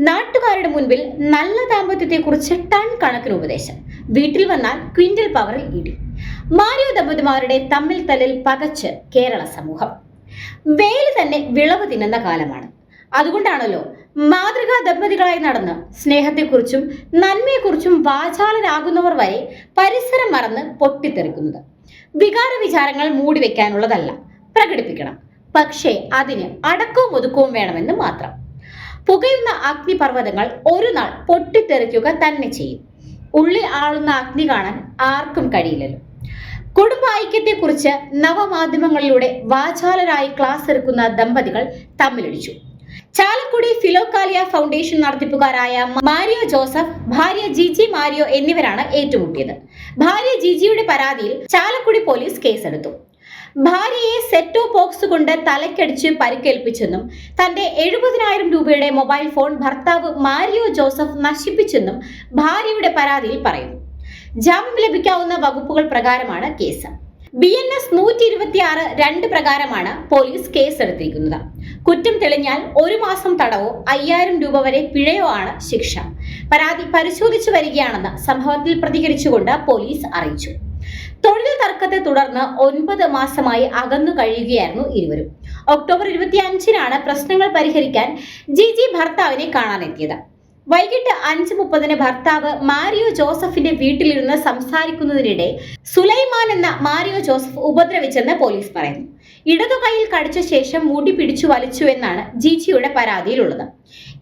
നാട്ടുകാരുടെ മുൻപിൽ നല്ല ദാമ്പത്യത്തെക്കുറിച്ച് ടൺ കണക്കിന് ഉപദേശം. വീട്ടിൽ വന്നാൽ ക്വിന്റൽ പവറിൽ ഇടി. മാരിയോ ദമ്പതിമാരുടെ തമ്മിൽ തല്ലിൽ പകച്ച് കേരള സമൂഹം. വേൽ തന്നെ വിളവ് തിന്നുന്ന കാലമാണ്. അതുകൊണ്ടാണല്ലോ മാതൃകാ ദമ്പതികളായി നടന്ന് സ്നേഹത്തെക്കുറിച്ചും നന്മയെക്കുറിച്ചും വാചാലരാകുന്നവർ വരെ പരിസരം മറന്ന് പൊട്ടിത്തെറിക്കുന്നത്. വികാര വിചാരങ്ങൾ മൂടിവെക്കാനുള്ളതല്ല. പ്രകടിപ്പിക്കണം. പക്ഷേ അതിന് അടക്കവും ഒതുക്കവും വേണമെന്ന് മാത്രം. പുകയുന്ന അഗ്നിപർവതങ്ങൾ ഒരു നാൾ പൊട്ടിത്തെറിക്കുക തന്നെ ചെയ്യും. ഉള്ളിൽ ആളുന്ന അഗ്നി കാണാൻ ആർക്കും കഴിയില്ലല്ലോ. കുടുംബ ഐക്യത്തെക്കുറിച്ച് നവമാധ്യമങ്ങളിലൂടെ വാചാലരായി ക്ലാസ് എടുക്കുന്ന ദമ്പതികൾ തമ്മിലടിച്ചു. ചാലക്കുടി ഫിലോക്കാലിയ ഫൗണ്ടേഷൻ നടത്തിപ്പുകാരായ മാരിയോ ജോസഫ് ഭാര്യ ജിജി മാരിയോ എന്നിവരാണ് ഏറ്റുമുട്ടിയത്. ഭാര്യ ജിജിയുടെ പരാതിയിൽ ചാലക്കുടി പോലീസ് കേസെടുത്തു. ഭാര്യയെ സെറ്റോ ബോക്സ് കൊണ്ട് തലക്കടിച്ച് പരിക്കേൽപ്പിച്ചെന്നും തന്റെ എഴുപതിനായിരം രൂപയുടെ മൊബൈൽ ഫോൺ ഭർത്താവ് മാരിയോ ജോസഫ് നശിപ്പിച്ചെന്നും ഭാര്യയുടെ പരാതിയിൽ പറയുന്നു. ജാമ്യം ലഭിക്കാവുന്ന വകുപ്പുകൾ പ്രകാരമാണ് കേസ്. ബി എൻ എസ് നൂറ്റി ഇരുപത്തി ആറ് രണ്ട് പ്രകാരമാണ് പോലീസ് കേസെടുത്തിരിക്കുന്നത്. കുറ്റം തെളിഞ്ഞാൽ ഒരു മാസം തടവോ അയ്യായിരം രൂപ വരെ പിഴയോ ആണ് ശിക്ഷ. പരാതി പരിശോധിച്ചു വരികയാണെന്ന് സംഭവത്തിൽ പ്രതികരിച്ചുകൊണ്ട് പോലീസ് അറിയിച്ചു. തൊഴിൽ തർക്കത്തെ തുടർന്ന് ഒൻപത് മാസമായി അകന്നു കഴിയുകയായിരുന്നു ഇരുവരും. ഒക്ടോബർ ഇരുപത്തി അഞ്ചിനാണ് പ്രശ്നങ്ങൾ പരിഹരിക്കാൻ ജി ജി ഭർത്താവിനെ കാണാനെത്തിയത്. വൈകിട്ട് അഞ്ച് മുപ്പതിന് ഭർത്താവ് മാരിയോ ജോസഫിന്റെ വീട്ടിലിരുന്ന് സംസാരിക്കുന്നതിനിടെ സുലൈമാൻ എന്ന മാരിയോ ജോസഫ് ഉപദ്രവിച്ചെന്ന് പോലീസ് പറയുന്നു. ഇടതു കൈയിൽ കടിച്ച ശേഷം മുടി പിടിച്ചു വലിച്ചു എന്നാണ് ജിജിയുടെ പരാതിയിലുള്ളത്.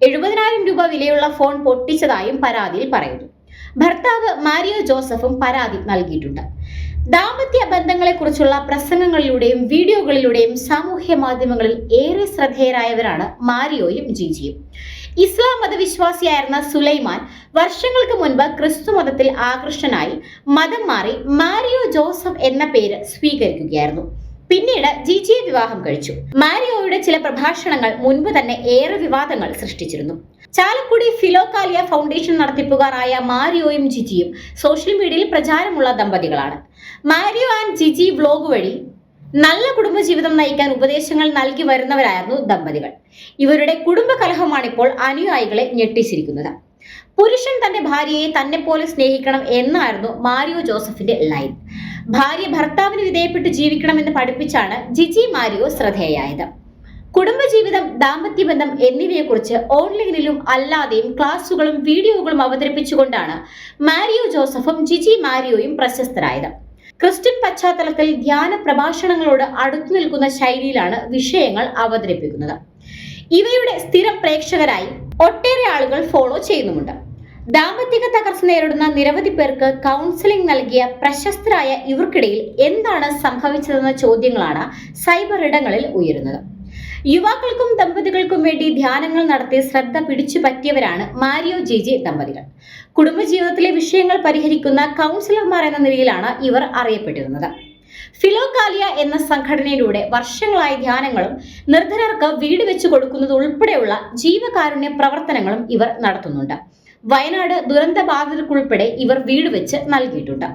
എഴുപതിനായിരം രൂപ വിലയുള്ള ഫോൺ പൊട്ടിച്ചതായും പരാതിയിൽ പറയുന്നു. ഭർത്താവ് മാരിയോ ജോസഫും പരാതി നൽകിയിട്ടുണ്ട്. ദാമ്പത്യ ബന്ധങ്ങളെക്കുറിച്ചുള്ള പ്രസംഗങ്ങളിലൂടെയും വീഡിയോകളിലൂടെയും സാമൂഹ്യ മാധ്യമങ്ങളിൽ ഏറെ ശ്രദ്ധേയരായവരാണ് മാരിയോയും ജിജിയും. ഇസ്ലാം മതവിശ്വാസിയായിരുന്ന സുലൈമാൻ വർഷങ്ങൾക്ക് മുൻപ് ക്രിസ്തു മതത്തിൽ ആകൃഷ്ടനായി മതം മാറി മാരിയോ ജോസഫ് എന്ന പേര് സ്വീകരിക്കുകയായിരുന്നു. പിന്നീട് ജിജിയെ വിവാഹം കഴിച്ചു. മാരിയോയുടെ ചില പ്രഭാഷണങ്ങൾ മുൻപ് തന്നെ ഏറെ വിവാദങ്ങൾ സൃഷ്ടിച്ചിരുന്നു. ചാലക്കുടി ഫിലോകാലിയ ഫൗണ്ടേഷൻ നടത്തിപ്പുകാരായ മാരിയോയും ജിജിയും സോഷ്യൽ മീഡിയയിൽ പ്രചാരമുള്ള ദമ്പതികളാണ്. മാരിയോ ആൻഡ് ജിജി വ്ലോഗ് വഴി നല്ല കുടുംബജീവിതം നയിക്കാൻ ഉപദേശങ്ങൾ നൽകി വരുന്നവരായിരുന്നു ദമ്പതികൾ. ഇവരുടെ കുടുംബ കലഹമാണിപ്പോൾ അനുയായികളെ ഞെട്ടിച്ചിരിക്കുന്നത്. പുരുഷൻ തന്റെ ഭാര്യയെ തന്നെ പോലെ സ്നേഹിക്കണം എന്നായിരുന്നു മാരിയോ ജോസഫിന്റെ ലൈൻ. ഭാര്യ ഭർത്താവിന് വിധേയപ്പെട്ട് ജീവിക്കണമെന്ന് പഠിപ്പിച്ചാണ് ജിജി മാരിയോ ശ്രദ്ധേയായത്. കുടുംബജീവിതം ദാമ്പത്യബന്ധം എന്നിവയെക്കുറിച്ച് ഓൺലൈനിലും അല്ലാതെയും ക്ലാസുകളും വീഡിയോകളും അവതരിപ്പിച്ചുകൊണ്ടാണ് മാരിയോ ജോസഫും ജിജി മാരിയോയും പ്രശസ്തരായത്. ക്രിസ്ത്യൻ പശ്ചാത്തലത്തിൽ ധ്യാന പ്രഭാഷണങ്ങളോട് അടുത്തു നിൽക്കുന്ന ശൈലിയിലാണ് വിഷയങ്ങൾ അവതരിപ്പിക്കുന്നത്. ഇവയുടെ സ്ഥിരം പ്രേക്ഷകരായി ഒട്ടേറെ ആളുകൾ ഫോളോ ചെയ്യുന്നുമുണ്ട്. ദാമ്പത്തിക തകർച്ച നേരിടുന്ന നിരവധി പേർക്ക് കൗൺസിലിംഗ് നൽകിയ പ്രശസ്തരായ ഇവർക്കിടയിൽ എന്താണ് സംഭവിച്ചതെന്ന ചോദ്യങ്ങളാണ് സൈബർ ഇടങ്ങളിൽ ഉയരുന്നത്. യുവാക്കൾക്കും ദമ്പതികൾക്കും വേണ്ടി ധ്യാനങ്ങൾ നടത്തി ശ്രദ്ധ പിടിച്ചു പറ്റിയവരാണ് മാരിയോ ജെ ജെ ദമ്പതികൾ. കുടുംബജീവിതത്തിലെ വിഷയങ്ങൾ പരിഹരിക്കുന്ന കൗൺസിലർമാർ എന്ന നിലയിലാണ് ഇവർ അറിയപ്പെട്ടിരുന്നത്. ഫിലോകാലിയ എന്ന സംഘടനയിലൂടെ വർഷങ്ങളായി ധ്യാനങ്ങളും നിർധനർക്ക് വീട് വെച്ചു കൊടുക്കുന്നത് ഉൾപ്പെടെയുള്ള ജീവകാരുണ്യ പ്രവർത്തനങ്ങളും ഇവർ നടത്തുന്നുണ്ട്. വയനാട് ദുരന്ത ബാധിതർക്കുൾപ്പെടെ ഇവർ വീട് വെച്ച് നൽകിയിട്ടുണ്ട്.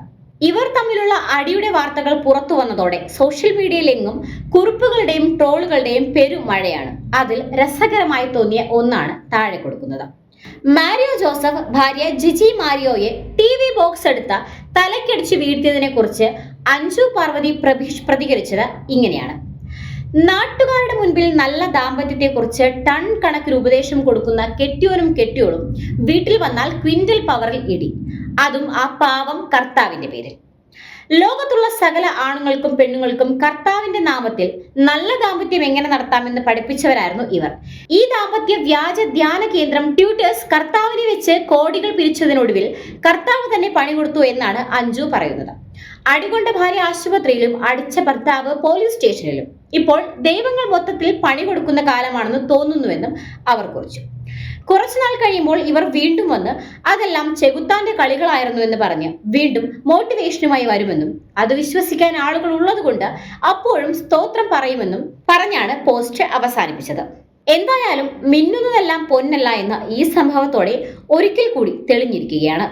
ഇവർ തമ്മിലുള്ള അടിയുടെ വാർത്തകൾ പുറത്തു വന്നതോടെ സോഷ്യൽ മീഡിയയിലെങ്ങും കുറിപ്പുകളുടെയും ട്രോളുകളുടെയും പെരുമഴയാണ്. അതിൽ രസകരമായി തോന്നിയ ഒന്നാണ് താഴെ കൊടുക്കുന്നത്. മാരിയോ ജോസഫ് ഭാര്യ ജിജി മാരിയോയെ ടി വി ബോക്സ് എടുത്ത തലക്കടിച്ച് വീഴ്ത്തിയതിനെ കുറിച്ച് അഞ്ജു പാർവതി പ്രഭീഷ് പ്രതികരിച്ചത് ഇങ്ങനെയാണ്. നാട്ടുകാരുടെ മുൻപിൽ നല്ല ദാമ്പത്യത്തെക്കുറിച്ച് ടൺ കണക്കിന് ഉപദേശം കൊടുക്കുന്ന കെട്ടിയോനും കെട്ടിയോളും വീട്ടിൽ വന്നാൽ ക്വിന്റൽ പവറിൽ ഇടി. അതും ആ പാവം കർത്താവിന്റെ പേരിൽ. ലോകത്തുള്ള സകല ആണുങ്ങൾക്കും പെണ്ണുങ്ങൾക്കും കർത്താവിന്റെ നാമത്തിൽ നല്ല ദാമ്പത്യം എങ്ങനെ നടത്താമെന്ന് പഠിപ്പിച്ചവരായിരുന്നു ഇവർ. ഈ ദാമ്പത്യ വ്യാജ ധ്യാന കേന്ദ്രം ട്യൂട്ടേഴ്സ് കർത്താവിനെ വെച്ച് കോടികൾ പിരിച്ചതിനൊടുവിൽ കർത്താവ് തന്നെ പണി കൊടുത്തു എന്നാണ് അഞ്ജു പറയുന്നത്. അടികൊണ്ട ഭാര്യ ആശുപത്രിയിലും അടിച്ച ഭർത്താവ് പോലീസ് സ്റ്റേഷനിലും. ഇപ്പോൾ ദൈവങ്ങൾ മൊത്തത്തിൽ പണി കൊടുക്കുന്ന കാലമാണെന്ന് തോന്നുന്നുവെന്നും അവർ കുറിച്ചു. കുറച്ചുനാൾ കഴിയുമ്പോൾ ഇവർ വീണ്ടും വന്ന് അതെല്ലാം ചെകുത്താന്റെ കളികളായിരുന്നു എന്ന് പറഞ്ഞ് വീണ്ടും മോട്ടിവേഷനുമായി വരുമെന്നും അത് വിശ്വസിക്കാൻ ആളുകൾ ഉള്ളതുകൊണ്ട് അപ്പോഴും സ്തോത്രം പറയുമെന്നും പറഞ്ഞാണ് പോസ്റ്റ് അവസാനിപ്പിച്ചത്. എന്തായാലും മിന്നുന്നതെല്ലാം പൊന്നല്ല എന്ന് ഈ സംഭവത്തോടെ ഒരിക്കൽ കൂടി തെളിഞ്ഞിരിക്കുകയാണ്.